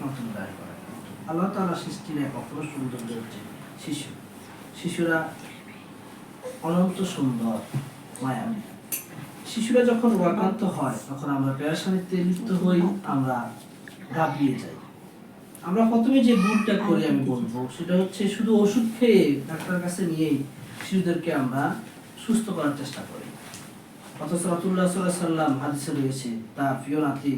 রহমতুল্লাহ আল্লাহ তাআলা সৃষ্টির এক অপর সৌন্দর্য হচ্ছে শিশু। শিশুরা অনন্ত সুন্দর মায়াবী শিশুরা যখন রোগাক্রান্ত হয়, তখন আমরা পেরাশানিতে লিপ্ত হই, আমরা গাবিয়ে যাই। আমরা প্রথমে যে ভুলটা করি আমি বলব, সেটা হচ্ছে শুধু ওষুধ খেয়ে ডাক্তারের কাছে নিয়েই শিশুদেরকে আমরা সুস্থ করার চেষ্টা করি। অথচ রাতুল্লাহ সাল্লাম হাদিসে রয়েছে তার প্রিয় নাতি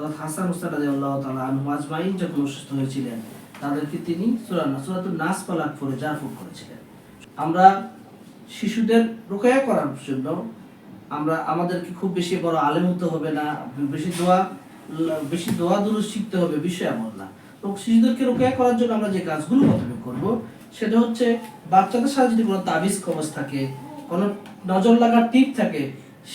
অর্থাৎ হাসান মুস্তাদ আল্লাহ তালা আনহু আজমাইন যখন অসুস্থ হয়েছিলেন, তাদেরকে তিনি সুরান সুরাতুল নাস পালাক করে জারফুক করেছিলেন। আমরা শিশুদের রোকায়া করার জন্য আমরা, আমাদেরকে খুব বেশি বড় আলেম হতে হবে না, বেশি দোয়া বেশি দোয়া দুরুদ শিখতে হবে, বিষয় এমন না। তো শিশুদেরকে রোকেয়া করার জন্য আমরা যে কাজগুলো প্রথমে করব, সেটা হচ্ছে বাচ্চাদের সাথে যদি কোনো তাবিজ কবজ থাকে, কোনো নজর লাগার টিপ থাকে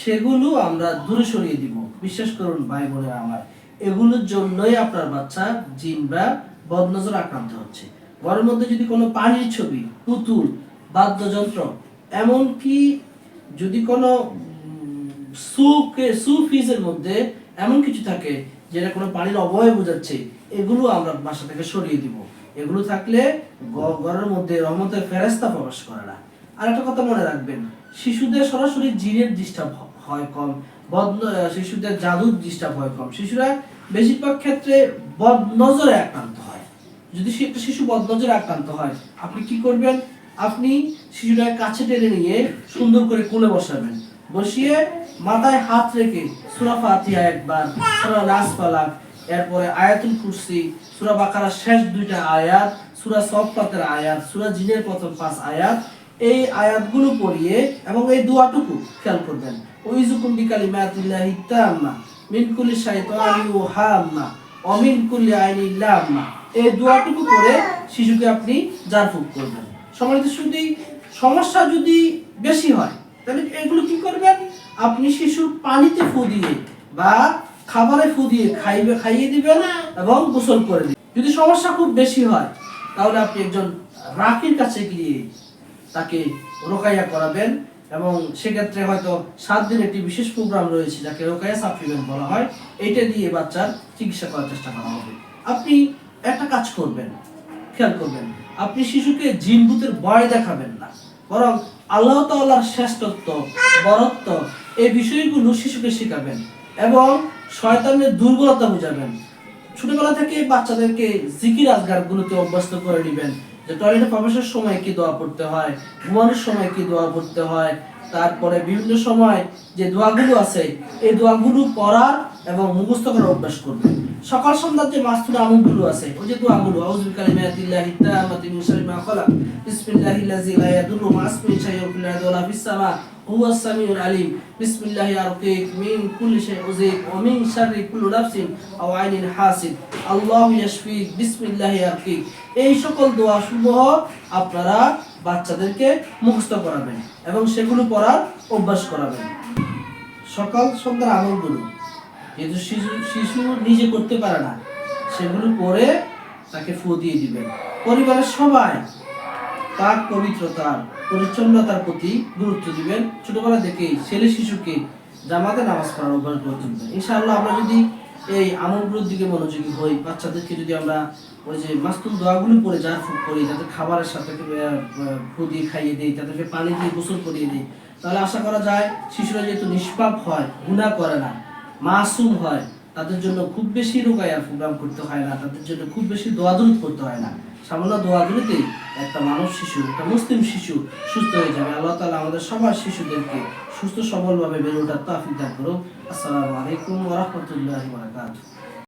সেগুলো আমরা দূরে সরিয়ে দিব। বিশ্বাস করুন ভাই বোনেরা আমার, এগুলোর জন্যই আপনার বাচ্চা জিন বা বদনজর আক্রান্ত হচ্ছে। ঘরের মধ্যে যদি কোনো পানির ছবি, পুতুল, বাদ্যযন্ত্র, এমনকি যদি কোনো সুকে, সুফিজের মধ্যে এমন কিছু থাকে যেটা কোনো পানির অবয় বোঝাচ্ছে, এগুলো আমরা বাসা থেকে সরিয়ে দিব। এগুলো থাকলে ঘরের মধ্যে রহমতের ফেরেস্তা প্রবেশ করে না। আর একটা কথা মনে রাখবেন শিশুদের সরাসরি জিনের ডিস্টার্ব হয় কম, বদ শিশুদের জাদুর ডিস্টার্ব হয় কম। শিশুরা বেশিরভাগ ক্ষেত্রে বদ নজরে আক্রান্ত হয়। যদি একটা শিশু বদনজরে আক্রান্ত হয়, আপনি কি করবেন? আপনি শিশুটাকে কাছে টেনে নিয়ে সুন্দর করে কোলে বসাবেন। বসিয়ে মাথায় হাত রেখে সূরা ফাতিহা একবার, সূরা নাস ফালাক এরপরে আয়াতুল কুরসি, সুরা বাকারার শেষ দুইটা আয়াত, সুরা সব সফাতের আয়াত, সুরা জিনের প্রথম পাঁচ আয়াত এই আয়াতগুলো পড়িয়ে এবং এই দোয়াটুকু খেয়াল করবেন। ওইজুকুম বিকালিমাতিল্লাহি তাম্মা, মিন কুল্লি শাইতানিন ওয়া হাম্মা, ওয়া মিন কুল্লি আইনিন লাম্মা। এই দোয়াটুকু করে শিশুকে আপনি জারফুক করবেন। সম্মানিত শুধু সমস্যা যদি বেশি হয়, তাহলে এগুলো কি করবেন? আপনি শিশুর পানিতে ফু দিয়ে বা খাবারে ফু দিয়ে খাইবে, খাইয়ে দিবেন এবং গোসল করে দিবেন যদি সমস্যা খুব বেশি হয়, তাহলে আপনি একজন রাকির কাছে গিয়ে তাকে রোকাইয়া করাবেন এবং সেক্ষেত্রে হয়তো সাত দিন একটি বিশেষ প্রোগ্রাম রয়েছে যাকে রোকাইয়া সাপ্লিমেন্ট বলা হয়। এটা দিয়ে বাচ্চার চিকিৎসা করার চেষ্টা করা হবে। আপনি একটা কাজ করবেন, খেয়াল করবেন, আপনি শিশুকে জিনভূতের ভয় দেখাবেন না। বরং আল্লাহ তাল্লাহর শ্রেষ্ঠত্ব, বরত্ব, এই বিষয়গুলো শিশুকে শেখাবেন এবং শয়তানের দুর্বলতা বুঝাবেন। ছোটবেলা থেকে বাচ্চাদেরকে জিকির আজগার গুলোকে অভ্যস্ত করে নেবেন। যে টয়লেটে প্রবেশের সময় কি দোয়া পড়তে হয় ঘুমানোর সময় কি দোয়া পড়তে হয় তারপরে বিভিন্ন সময় যে দোয়াগুলো আছে, এই দোয়াগুলো পড়ার এবং মুখস্থ করার অভ্যাস করবে। সকাল সন্ধ্যার যে মাস্তুর আমলগুলো আছে, ওই যে দোয়াগুলো, আউযু বিসমিল্লাহিল্লাযী লা ফিল আরদি ওয়ালা ফিস সামা সামিউল আলিম, বিসমিল্লাহি আরকিক মিন কুল্লি উযীক ওয়া মিন শাররি কুল্লি নাফসিন, আও আইনিন হাসিদ। আল্লাহু ইয়াশফিক, বিসমিল্লাহি আরকিক এই সকল দোয়া সমূহ আপনারা বাচ্চাদেরকে মুখস্থ করাবেন এবং সেগুলো পড়ার অভ্যাস করাবেন। সকাল সন্ধ্যার আমলগুলো যেহেতু শিশু শিশু নিজে করতে পারে না, সেগুলো পরে তাকে ফু দিয়ে দিবেন। পরিবারের সবাই তার পবিত্রতার, পরিচ্ছন্নতার প্রতি গুরুত্ব দিবেন। ছোটবেলা থেকেই ছেলে শিশুকে জামাতে নামাজ পড়ার অভ্যাস করে তুলবেন। ইনশাআল্লাহ আমরা যদি এই আমলগুলোর দিকে মনোযোগী হই। বাচ্চাদেরকে যদি আমরা ওই যে মাস্তুল দোয়াগুলো পরে যা ফুক করি, তাদের খাবারের সাথে দিয়ে খাইয়ে দিই, তাদেরকে পানি দিয়ে গোসল করিয়ে দিই, তাহলে আশা করা যায় শিশুরা যেহেতু নিষ্পাপ হয় গুণা করে না মাসুম হয়, তাদের জন্য খুব বেশি রোগায়ার প্রোগ্রাম করতে হয় না, তাদের জন্য খুব বেশি দোয়াদুল করতে হয় না। সামান্য গুলিতে একটা মানব শিশু, একটা মুসলিম শিশু সুস্থ হয়ে যাবে। আল্লাহ তালা আমাদের সবার শিশুদেরকে সুস্থ সবলভাবে বেড়ে ওঠার তাফিক দান করুক। আসসালামু আলাইকুম ওরহমতুল্লাহ বারকাতুহ।